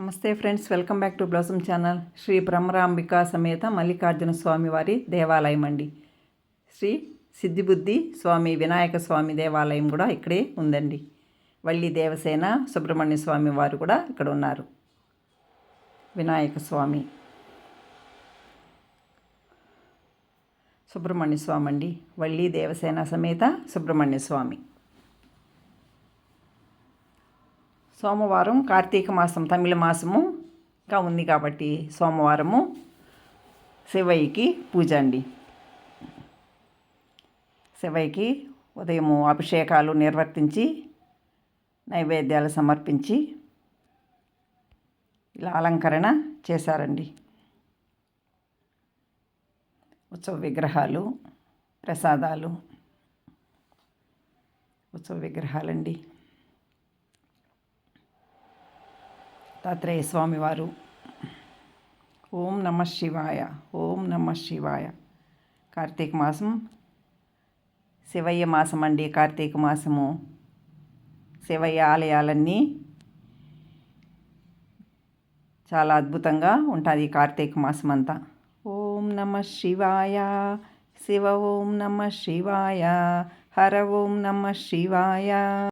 నమస్తే friends welcome back to blossom channel. Shri Brahmarambika సమేత మల్లికార్జున స్వామి వారి దేవాలయం అండి. శ్రీ సిద్ధిబుద్ధి స్వామి వినాయక స్వామి దేవాలయం కూడా ఇక్కడే ఉందండి. వల్లి దేవసేన సుబ్రహ్మణ్య స్వామి వారు కూడా ఇక్కడ ఉన్నారు. వినాయక స్వామి. సుబ్రహ్మణ్య స్వామి అండి వల్లి దేవసేన సమేత సుబ్రహ్మణ్య స్వామి. సోమవారం కార్తీక మాసం తమిళ మాసము ఇంకా ఉంది కాబట్టి సోమవారము శివయ్యకి పూజ అండి. శివయ్యకి ఉదయము అభిషేకాలు నిర్వర్తించి నైవేద్యాలు సమర్పించి ఇలా అలంకరణ చేశారండి. ఉత్సవ విగ్రహాలు ప్రసాదాలు ఉత్సవ విగ్రహాలండి. దత్తాత్రేయ స్వామివారు. ఓం నమ శివాయ ఓం నమ శివాయ. కార్తీక మాసం శివయ్య మాసం అండి కార్తీక మాసము. శివయ్య ఆలయాలన్నీ చాలా అద్భుతంగా ఉంటుంది కార్తీక మాసం అంతా ఓం నమ శివాయ శివ ఓం నమ శివాయ హర ఓం నమ శివాయ.